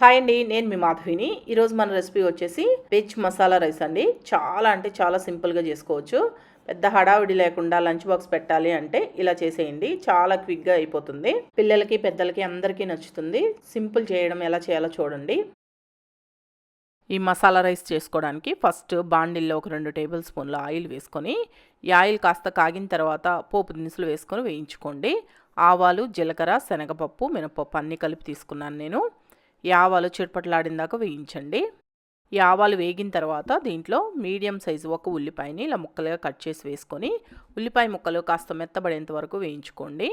Hi అండి నేను మీ మాధవిని. ఈరోజు మన రెసిపీ వచ్చేసి వెజ్ మసాలా రైస్ అండి. చాలా అంటే చాలా సింపుల్గా చేసుకోవచ్చు. పెద్ద హడావిడి లేకుండా లంచ్ బాక్స్ పెట్టాలి అంటే ఇలా చేసేయండి. చాలా క్విక్గా అయిపోతుంది. పిల్లలకి పెద్దలకి అందరికీ నచ్చుతుంది. సింపుల్ చేయడం ఎలా చేయాలో చూడండి. ఈ మసాలా రైస్ చేసుకోవడానికి ఫస్ట్ బాండిల్లో ఒక రెండు టేబుల్ స్పూన్ల ఆయిల్ వేసుకొని ఈ ఆయిల్ కాస్త కాగిన తర్వాత పోపు దినుసులు వేసుకొని వేయించుకోండి. ఆవాలు జీలకర్ర శనగపప్పు మినపప్పు అన్నీ కలిపి తీసుకున్నాను నేను. యావాలు ఆవాలు వేయించండి. యావాలు వేగిన తర్వాత దీంట్లో మీడియం సైజు ఒక ఉల్లిపాయని ఇలా ముక్కలుగా కట్ చేసి వేసుకొని ఉల్లిపాయ ముక్కలు కాస్త మెత్తబడేంత వరకు వేయించుకోండి.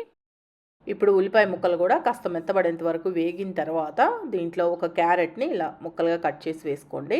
ఇప్పుడు ఉల్లిపాయ ముక్కలు కూడా కాస్త మెత్తబడేంత వరకు వేగిన తర్వాత దీంట్లో ఒక క్యారెట్ని ఇలా ముక్కలుగా కట్ చేసి వేసుకోండి.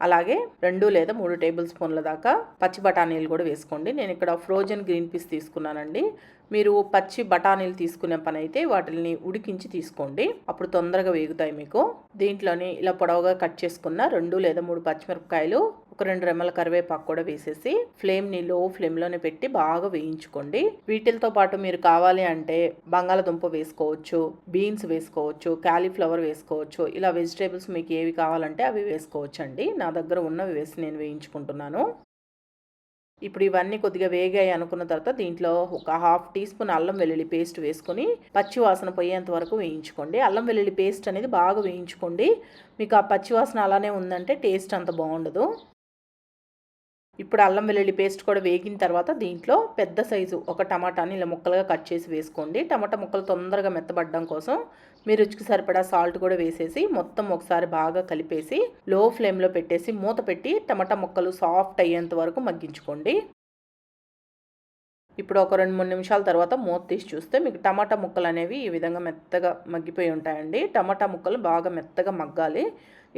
అలాగే రెండు లేదా మూడు టేబుల్ స్పూన్ల దాకా పచ్చి బఠానీలు కూడా వేసుకోండి. నేను ఇక్కడ ఫ్రోజన్ గ్రీన్ పీస్ తీసుకున్నానండి. మీరు పచ్చి బఠానీలు తీసుకునే పని అయితే వాటిని ఉడికించి తీసుకోండి. అప్పుడు తొందరగా వేగుతాయి మీకు. దీంట్లోని ఇలా పొడవుగా కట్ చేసుకున్న రెండు లేదా మూడు పచ్చిమిరపకాయలు ఒక రెండు రెమ్మల కరివేపాకు కూడా వేసేసి ఫ్లేమ్ని లో ఫ్లేమ్లోనే పెట్టి బాగా వేయించుకోండి. వీటితో పాటు మీరు కావాలి అంటే బంగాళదుంప వేసుకోవచ్చు బీన్స్ వేసుకోవచ్చు క్యాలీఫ్లవర్ వేసుకోవచ్చు ఇలా వెజిటేబుల్స్ మీకు ఏవి కావాలంటే అవి వేసుకోవచ్చు అండి నా దగ్గర ఉన్నవి వేసి నేను వేయించుకుంటున్నాను. ఇప్పుడు ఇవన్నీ కొద్దిగా వేగాయి అనుకున్న తర్వాత దీంట్లో ఒక హాఫ్ టీ స్పూన్ అల్లం వెల్లుల్లి పేస్ట్ వేసుకొని పచ్చి వాసన పోయేంత వరకు వేయించుకోండి. అల్లం వెల్లుల్లి పేస్ట్ అనేది బాగా వేయించుకోండి. మీకు ఆ పచ్చి వాసన అలానే ఉందంటే టేస్ట్ అంత బాగుండదు. ఇప్పుడు అల్లం వెల్లుల్లి పేస్ట్ కూడా వేగిన తర్వాత దీంట్లో పెద్ద సైజు ఒక టమాటాని ఇలా ముక్కలుగా కట్ చేసి వేసుకోండి. టమాటా ముక్కలు తొందరగా మెత్తబడడం కోసం మీ రుచికి సరిపడా సాల్ట్ కూడా వేసేసి మొత్తం ఒకసారి బాగా కలిపేసి లో ఫ్లేమ్లో పెట్టేసి మూత పెట్టి టమాటా ముక్కలు సాఫ్ట్ అయ్యేంత వరకు మగ్గించుకోండి. ఇప్పుడు ఒక రెండు మూడు నిమిషాల తర్వాత మూత తీసి చూస్తే మీకు టమాటా ముక్కలు అనేవి ఈ విధంగా మెత్తగా మగ్గిపోయి ఉంటాయండి. టమాటా ముక్కలు బాగా మెత్తగా మగ్గాలి.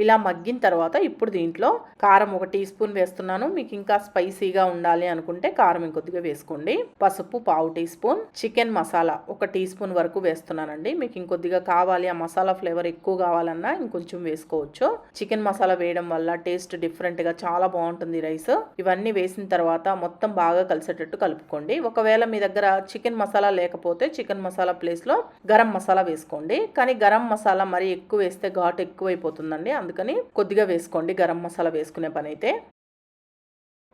ఇలా మగ్గిన తర్వాత ఇప్పుడు దీంట్లో కారం ఒక టీ స్పూన్ వేస్తున్నాను. మీకు ఇంకా స్పైసీగా ఉండాలి అనుకుంటే కారం ఇంకొద్దిగా వేసుకోండి. పసుపు పావు టీ స్పూన్. చికెన్ మసాలా ఒక టీ స్పూన్ వరకు వేస్తున్నానండి. మీకు ఇంకొద్దిగా కావాలి ఆ మసాలా ఫ్లేవర్ ఎక్కువ కావాలన్నా ఇంకొంచెం వేసుకోవచ్చు. చికెన్ మసాలా వేయడం వల్ల టేస్ట్ డిఫరెంట్గా చాలా బాగుంటుంది రైస్. ఇవన్నీ వేసిన తర్వాత మొత్తం బాగా కలిసేటట్టు కలుపుకోండి. ఒకవేళ మీ దగ్గర చికెన్ మసాలా లేకపోతే చికెన్ మసాలా ప్లేస్లో గరం మసాలా వేసుకోండి. కానీ గరం మసాలా మరీ ఎక్కువ వేస్తే ఘాటు ఎక్కువైపోతుందండి. అందుకని కొద్దిగా వేసుకోండి గరం మసాలా వేసుకునే పని అయితే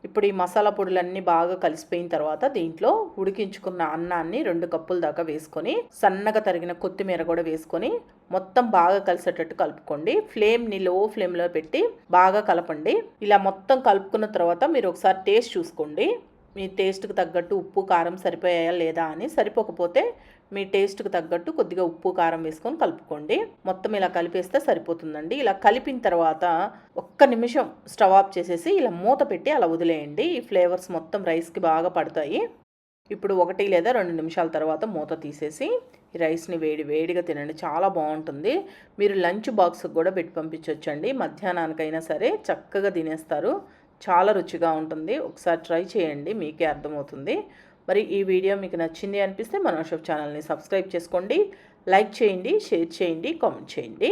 ఇప్పుడు ఈ మసాలా పొడులన్నీ బాగా కలిసిపోయిన తర్వాత దీంట్లో ఉడికించుకున్న అన్నాన్ని రెండు కప్పుల దాకా వేసుకొని సన్నగా తరిగిన కొత్తిమీర కూడా వేసుకొని మొత్తం బాగా కలిసేటట్టు కలుపుకోండి. ఫ్లేమ్ని లో ఫ్లేమ్లో పెట్టి బాగా కలపండి. ఇలా మొత్తం కలుపుకున్న తర్వాత మీరు ఒకసారి టేస్ట్ చూసుకోండి. మీ టేస్ట్కి తగ్గట్టు ఉప్పు కారం సరిపోయాయా లేదా అని సరిపోకపోతే మీ టేస్ట్కి తగ్గట్టు కొద్దిగా ఉప్పు కారం వేసుకొని కలుపుకోండి. మొత్తం ఇలా కలిపేస్తే సరిపోతుందండి. ఇలా కలిపిన తర్వాత ఒక్క నిమిషం స్టవ్ ఆఫ్ చేసేసి ఇలా మూత పెట్టి అలా వదిలేయండి. ఈ ఫ్లేవర్స్ మొత్తం రైస్కి బాగా పడతాయి. ఇప్పుడు ఒకటి లేదా రెండు నిమిషాల తర్వాత మూత తీసేసి ఈ రైస్ని వేడి వేడిగా తినండి. చాలా బాగుంటుంది. మీరు లంచ్ బాక్స్కి కూడా పెట్టి పంపించవచ్చండి మధ్యాహ్నానికైనా సరే చక్కగా తినేస్తారు. చాలా రుచిగా ఉంటుంది. ఒకసారి ట్రై చేయండి మీకే అర్థమవుతుంది. మరి ఈ వీడియో మీకు నచ్చింది అనిపిస్తే మన షాప్ ఛానల్ని సబ్స్క్రైబ్ చేసుకోండి లైక్ చేయండి షేర్ చేయండి కామెంట్ చేయండి.